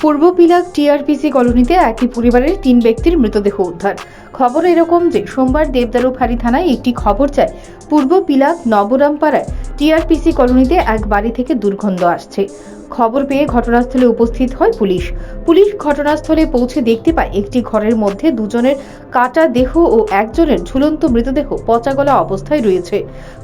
পূর্ব Pilak TRPC কলোনিতে একই পরিবারের তিন ব্যক্তির মৃতদেহ উদ্ধার। খবর এরকম যে, সোমবার দেবদারু ফাঁড়ি থানায় একটি খবর যায় পূর্ব পিলাক নবরামপাড়ায় টিআরপিসি কলোনিতে এক বাড়ি থেকে দুর্গন্ধ আসছে। খবর পেয়ে ঘটনাস্থলে উপস্থিত হয় পুলিশ। পুলিশ ঘটনাস্থলে পৌঁছে দেখতে পায়, একটি ঘরের মধ্যে দুজনের কাটা দেহ ও একজনের ঝুলন্ত মৃতদেহ পচাগলা অবস্থায় রয়েছে।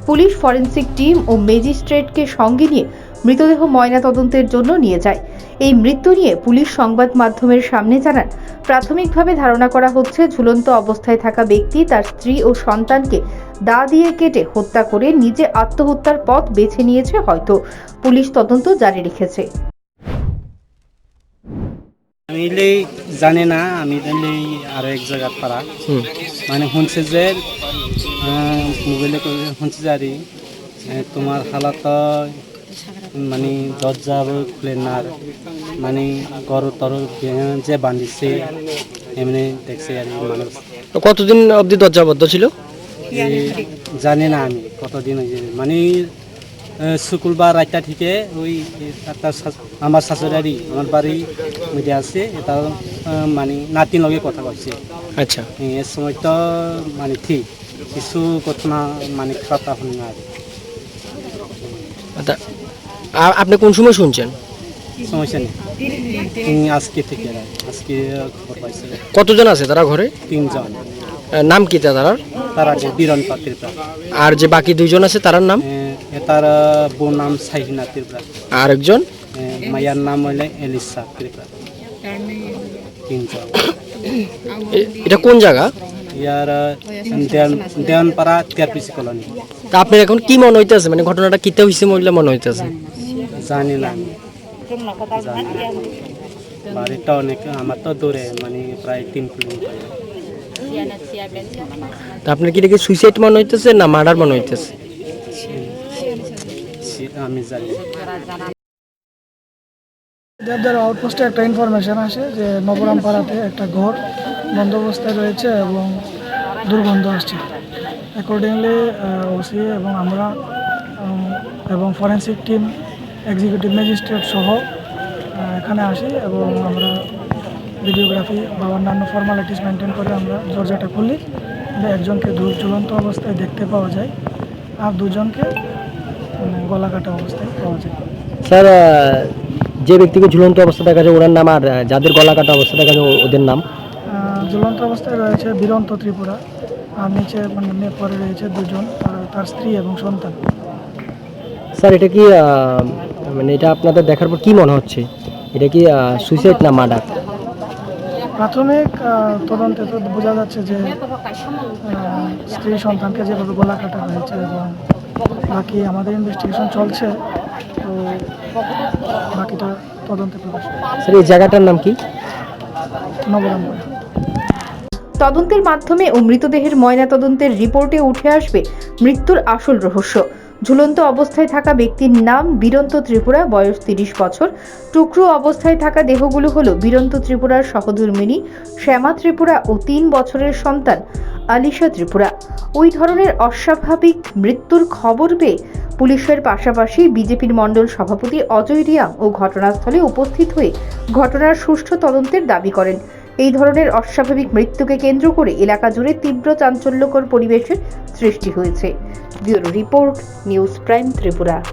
পুলিশ ফরেন্সিক টিম ও ম্যাজিস্ট্রেটকে সঙ্গে নিয়ে মৃতদেহ ময়নাতদন্তের জন্য নিয়ে যায়। এই মৃত্যু নিয়ে পুলিশ সংবাদ মাধ্যমের সামনে জানান প্রাথমিকভাবে ধারণা করা হচ্ছে ঝুলন্ত অবস্থায় থাকা ব্যক্তি তার স্ত্রী ও সন্তানকে দা দিয়ে কেটে হত্যা করে নিজে আত্মহত্যার পথ বেছে নিয়েছে হয়তো। পুলিশ তদন্ত জারি রেখেছে। আমি জানি না আমি আরও এক জায়গার পাড়া। মানে শুনছে যে মোবাইলে শুনছে যে তোমার হালাত মানে দরজা খুলে না মানে গর তর যে বান্ধিছে এমনি দেখছে আর মানুষ। কতদিন অবধি দরজাবদ্ধ ছিল? জানি না আমি কতদিন হয়েছে। মানে শুক্রবার রাতটা থেকে ওই শাশ- আমার শাশুড়ারি আমার বাড়ি মধ্যে আছে এটা মানে নাতির লগে কথা বলছে। আচ্ছা। এর সময় তো মানে ঠিক কিছু ঘটনা মানে কথা শুনি না। আচ্ছা, আপনি কোন সময় শুনছেন? সমস্যা নেই। আজকে থেকে আজকে খবর পাইছে। কতজন আছে তারা ঘরে? তিনজন। নাম কি তার তার বীরন আর যে বাকি দুইজন আছে তার নাম? তার বউ নাম সাহিনা ত্রিপুরা আর একজন মায়ার নাম হইলে এলিসা ত্রিপুরা তিনজন। এটা কোন জায়গা? ইয়ার দেওয়ান দেওয়ানপাড়া টিআরপিসি কলোনি। তা আপনার এখন কি মনে হইতেছে? মানে ঘটনাটা কিতে হয়েছে মহিলা মনে হইতেছে? জানি না। বাড়িটা অনেক আমার তো দূরে মানে প্রায় তিন কিলোমিটার। তা আপনার কি দেখে সুইসাইড মনে হইতেছে না মার্ডার মনে হইতেছে? আমি জানি দেবদার আউটপোস্টে একটা ইনফরমেশন আসে যে নবরামপাড়াতে একটা ঘর বন্ধ অবস্থায় রয়েছে এবং দুর্গন্ধ আসছে। অ্যাকর্ডিংলি ওসি এবং আমরা এবং ফরেন্সিক টিম এক্সিকিউটিভ ম্যাজিস্ট্রেট সহ এখানে আসি এবং আমরা ভিডিওগ্রাফি বা অন্যান্য ফর্মালিটিস মেনটেন করে আমরা দরজাটা খুলি। একজনকে দূর ঝুলন্ত অবস্থায় দেখতে পাওয়া যায় আর দুজনকে গলা কাটা অবস্থায় পাওয়া যায়। স্যার যে ব্যক্তিকে ঝুলন্ত অবস্থা দেখা যায় ওনার নাম আর যাদের গলা কাটা অবস্থা দেখা যায় ওদের নাম? ঝুলন্ত অবস্থায় রয়েছে বীরন্ত ত্রিপুরা আর নিচে মানে পরে রয়েছে দুজন তার- তার স্ত্রী এবং সন্তান। স্যার এটা কি মানে এটা আপনাদের দেখার পর কি মনে হচ্ছে? এটা কি সুইসাইড না মার্ডার প্রাথমিক তদন্তে তো বোঝা যাচ্ছে যে আহ, স্ত্রী সন্তানকে যেভাবে গলা কাটা হয়েছে এবং বাকি আমাদের ইনভেস্টিগেশন চলছে তো বাকিটা তদন্তে প্রকাশ স্যার এই জায়গাটার নাম কি? নবরঙ্গপুর তদন্তের মাধ্যমে ও মৃতদেহের ময়নাতদন্তের রিপোর্টে উঠে আসবে মৃত্যুর আসল রহস্য। ঝুলন্ত অবস্থায় থাকা ব্যক্তির নাম বীরন্ত ত্রিপুরা, বয়স তিরিশ বছর। টুকরো অবস্থায় থাকা দেহগুলো হলো বীরন্ত ত্রিপুরার সহধর্মিনী শ্যামা ত্রিপুরা ও তিন বছরের সন্তান আলিশা ত্রিপুরা। ওই ধরনের অস্বাভাবিক মৃত্যুর খবর পেয়ে পুলিশের পাশাপাশি বিজেপির মণ্ডল সভাপতি অজয় রিয়াং ও ঘটনাস্থলে উপস্থিত হয়ে ঘটনার সুষ্ঠু তদন্তের দাবি করেন। এই ধরনের অস্বাভাবিক মৃত্যুকে কেন্দ্র করে এলাকা জুড়ে তীব্র চাঞ্চল্যকর পরিবেশের সৃষ্টি হয়েছে। Bureau report, news prime Tripura.